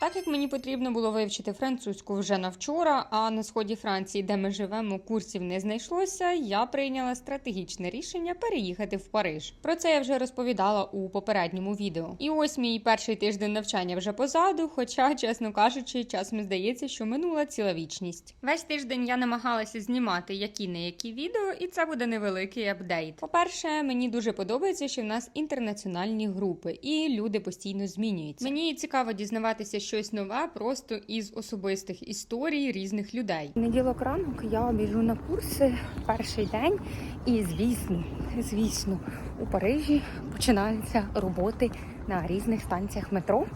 Так як мені потрібно було вивчити французьку вже на вчора, а на сході Франції, де ми живемо, курсів не знайшлося, я прийняла стратегічне рішення переїхати в Париж. Про це я вже розповідала у попередньому відео. І ось мій перший тиждень навчання вже позаду. Хоча, чесно кажучи, часом здається, що минула ціла вічність. Весь тиждень я намагалася знімати які не які відео, і це буде невеликий апдейт. По-перше, мені дуже подобається, що в нас інтернаціональні групи, і люди постійно змінюються. Мені цікаво дізнаватися щось нове просто із особистих історій різних людей. Неділок ранок я біжу на курси перший день, і звісно, звісно, у Парижі починаються роботи на різних станціях метро.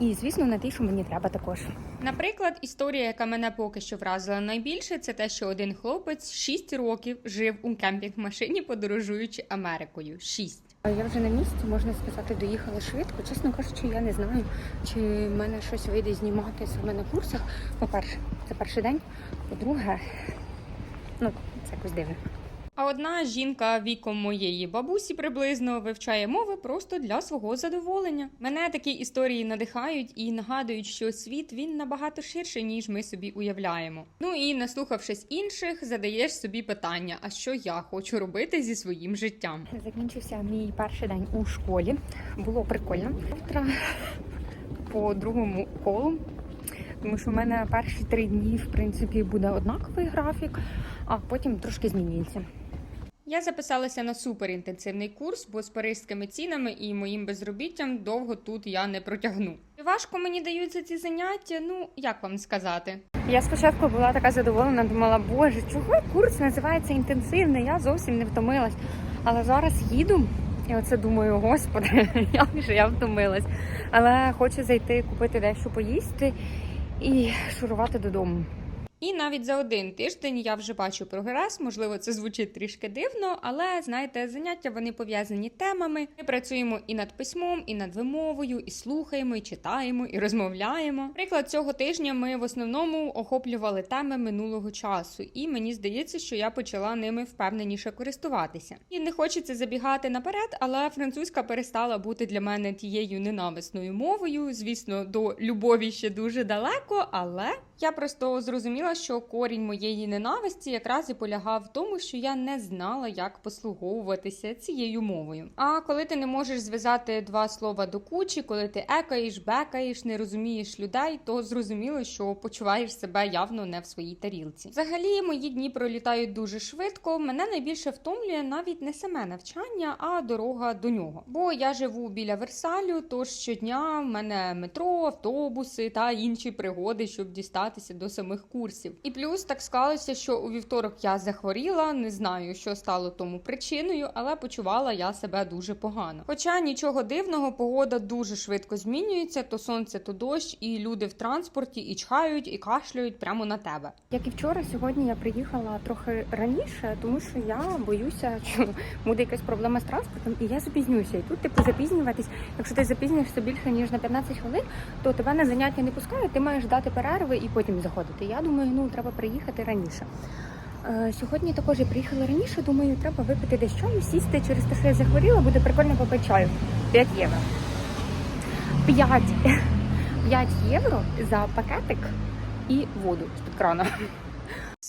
І звісно, на ті, що мені треба також. Наприклад, історія, яка мене поки що вразила найбільше, це те, що один хлопець 6 років жив у кемпінг-машині, подорожуючи Америкою. 6. Я вже на місці, можна сказати, доїхала швидко. Чесно кажучи, я не знаю, чи в мене щось вийде знімати саме на курсах. По-перше, це перший день. По-друге, ну, це якось дивно. А одна жінка віком моєї бабусі приблизно вивчає мови просто для свого задоволення. Мене такі історії надихають і нагадують, що світ він набагато ширший, ніж ми собі уявляємо. Ну і наслухавшись інших, задаєш собі питання: а що я хочу робити зі своїм життям? Закінчився мій перший день у школі. Було прикольно. Завтра по другому колу. Тому що в мене перші три дні, в принципі, буде однаковий графік, а потім трошки змінюється. Я записалася на суперінтенсивний курс, бо з паризькими цінами і моїм безробіттям довго тут я не протягну. Важко мені даються ці заняття. Ну як вам сказати? Я спочатку була така задоволена, думала, боже, чого курс називається інтенсивний, я зовсім не втомилась. Але зараз їду і оце думаю, господи, як же я втомилась. Але хочу зайти купити дещо поїсти і шурувати додому. І навіть за один тиждень я вже бачу прогрес. Можливо, це звучить трішки дивно, але знаєте, заняття вони пов'язані темами. Ми працюємо і над письмом, і над вимовою, і слухаємо, і читаємо, і розмовляємо. Приклад цього тижня ми в основному охоплювали теми минулого часу, і мені здається, що я почала ними впевненіше користуватися. І не хочеться забігати наперед, але французька перестала бути для мене тією ненависною мовою. Звісно, до любові ще дуже далеко, але я просто зрозуміла, що корінь моєї ненависті якраз і полягав в тому, що я не знала, як послуговуватися цією мовою. А коли ти не можеш зв'язати два слова до кучі, коли ти екаєш, бекаєш, не розумієш людей, то зрозуміло, що почуваєш себе явно не в своїй тарілці. Взагалі, мої дні пролітають дуже швидко. Мене найбільше втомлює навіть не саме навчання, а дорога до нього. Бо я живу біля Версалю, тож щодня в мене метро, автобуси та інші пригоди, щоб дістатися до самих курсів. І плюс так склалося, що у вівторок я захворіла, не знаю, що стало тому причиною, але почувала я себе дуже погано. Хоча нічого дивного, погода дуже швидко змінюється: то сонце, то дощ, і люди в транспорті і чхають, і кашляють прямо на тебе. Як і вчора, сьогодні я приїхала трохи раніше, тому що я боюся, що буде якась проблема з транспортом, і я запізнюся. І тут, типу, запізнюватись. Якщо ти запізнюєшся більше ніж на 15 хвилин, то тебе на заняття не пускають, ти маєш дати перерви і потім заходити. Я думаю, ну треба приїхати раніше. Е, Сьогодні також я приїхала раніше. Думаю, треба випити десь чаю, сісти через те, що я захворіла, буде прикольно попити чаю. 5 євро. 5, 5 євро за пакетик і воду з-під крана.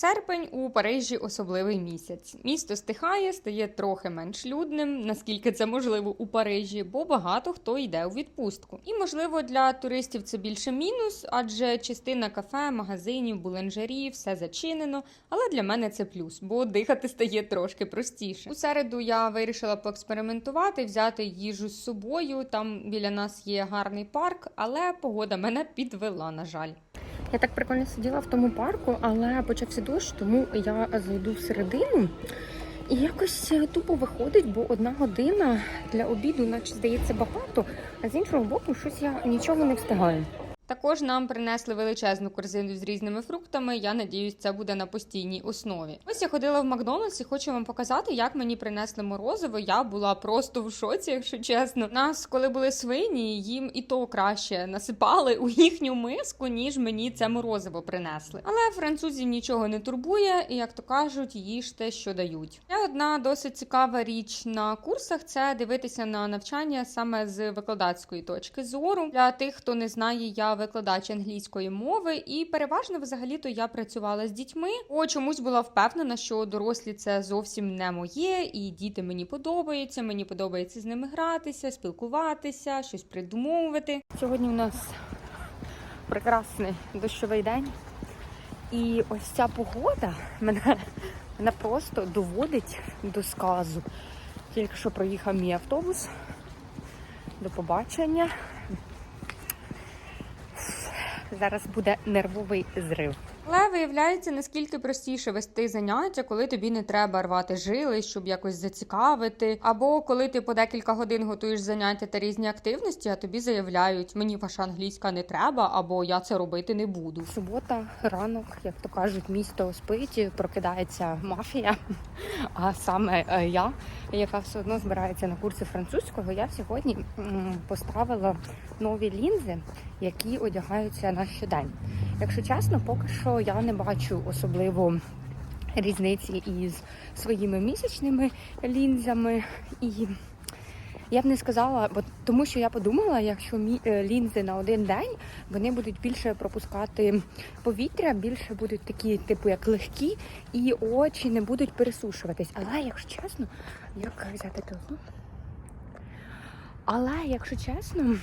Серпень у Парижі особливий місяць. Місто стихає, стає трохи менш людним, наскільки це можливо у Парижі, бо багато хто йде у відпустку. І можливо для туристів це більше мінус, адже частина кафе, магазинів, буланжерів, все зачинено. Але для мене це плюс, бо дихати стає трошки простіше. У середу я вирішила поекспериментувати, взяти їжу з собою. Там біля нас є гарний парк, але погода мене підвела, на жаль. Я так прикольно сиділа в тому парку, але почався дощ, тому я зайду всередину. І якось е, тупо виходить, бо одна година для обіду, наче здається, багато, а з іншого боку, щось я нічого не встигаю. Також нам принесли величезну корзину з різними фруктами. Я надіюсь, це буде на постійній основі. Ось я ходила в Макдональдс і хочу вам показати, як мені принесли морозиво. Я була просто в шоці, якщо чесно. Нас, коли були свині, їм і то краще насипали у їхню миску, ніж мені це морозиво принесли. Але французів нічого не турбує, і як то кажуть, їжте, що дають. Ще одна досить цікава річ на курсах це дивитися на навчання саме з викладацької точки зору. Для тих, хто не знає, я викладач англійської мови, і переважно взагалі-то я працювала з дітьми. О, чомусь була впевнена, що дорослі це зовсім не моє, і діти мені подобаються. Мені подобається з ними гратися, спілкуватися, щось придумовувати. Сьогодні у нас прекрасний дощовий день. І ось ця погода мене, мене просто доводить до сказу. Тільки що проїхав мій автобус. До побачення. Зараз буде нервовий зрив. Але виявляється, наскільки простіше вести заняття, коли тобі не треба рвати жили, щоб якось зацікавити, або коли ти по декілька годин готуєш заняття та різні активності, а тобі заявляють, мені ваша англійська не треба, або я це робити не буду. Субота, ранок, як то кажуть, місто спить, прокидається мафія. А саме е, я, яка все одно збирається на курси французького, я сьогодні поставила нові лінзи, які одягаються на щодень. Якщо чесно, поки що я не бачу особливо різниці із своїми місячними лінзами і. Я б не сказала, бо тому що я подумала, якщо мі, е, лінзи на один день вони будуть більше пропускати повітря, більше будуть такі, типу, як легкі, і очі не будуть пересушуватись. Але якщо чесно, як взяти телефон? Але якщо чесно,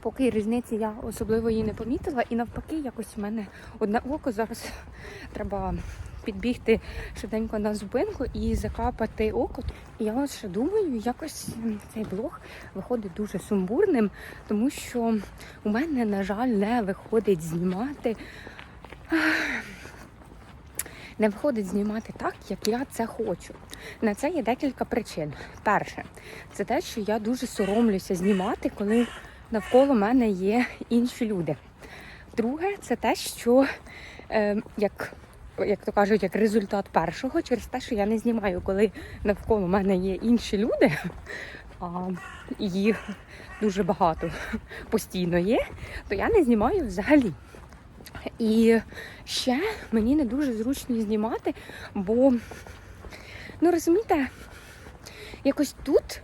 поки різниці я особливо її не помітила, і навпаки, якось в мене одне око зараз треба підбігти швиденько на зупинку і закапати око. І я ще думаю, якось цей блог виходить дуже сумбурним, тому що у мене, на жаль, не виходить знімати. Не виходить знімати так, як я це хочу. На це є декілька причин. Перше, це те, що я дуже соромлюся знімати, коли навколо мене є інші люди. Друге, це те, що е, як, як то кажуть, як результат першого, через те, що я не знімаю, коли навколо мене є інші люди, а їх дуже багато постійно є, то я не знімаю взагалі. І ще мені не дуже зручно знімати, бо, ну розумієте, якось тут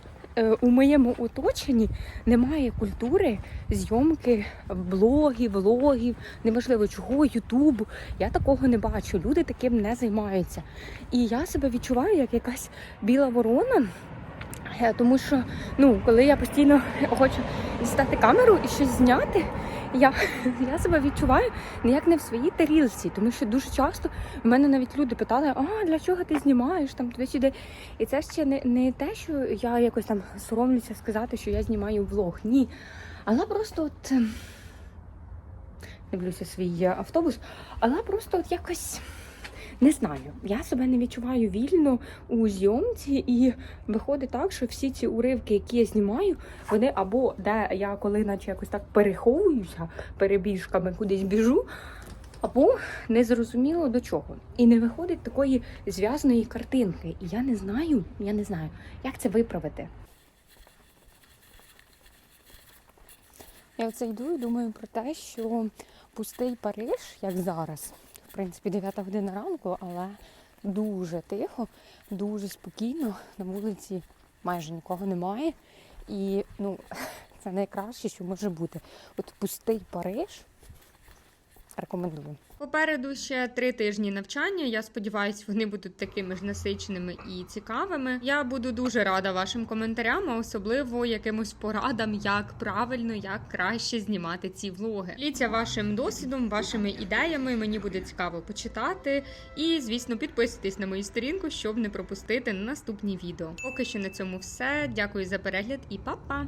у моєму оточенні немає культури зйомки блогів, влогів, неможливо чого, ютубу. Я такого не бачу. Люди таким не займаються. І я себе відчуваю як якась біла ворона. Е, Тому що, ну, коли я постійно хочу дістати камеру і щось зняти, я, я себе відчуваю ніяк не в своїй тарілці, тому що дуже часто в мене навіть люди питали, а для чого ти знімаєш там туди-сюди. І це ще не, не те, що я якось там соромлюся сказати, що я знімаю влог. Ні. Але просто от ем, дивлюся свій е, автобус, але просто от якось. Не знаю, я себе не відчуваю вільно у зйомці, і виходить так, що всі ці уривки, які я знімаю, вони або де я коли наче якось так переховуюся перебіжками, кудись біжу, або незрозуміло до чого. І не виходить такої зв'язної картинки. І я не знаю, я не знаю, як це виправити. Я оце йду і думаю про те, що пустий Париж, як зараз, принципі, 9 година ранку, але дуже тихо, дуже спокійно. На вулиці майже нікого немає. І ну, це найкраще, що може бути. От пустий Париж рекомендую. Попереду ще три тижні навчання. Я сподіваюся, вони будуть такими ж насиченими і цікавими. Я буду дуже рада вашим коментарям, а особливо якимось порадам, як правильно, як краще знімати ці влоги. Діліться вашим досвідом, вашими ідеями. Мені буде цікаво почитати. І, звісно, підписуйтесь на мою сторінку, щоб не пропустити наступні відео. Поки що на цьому все. Дякую за перегляд і па-па!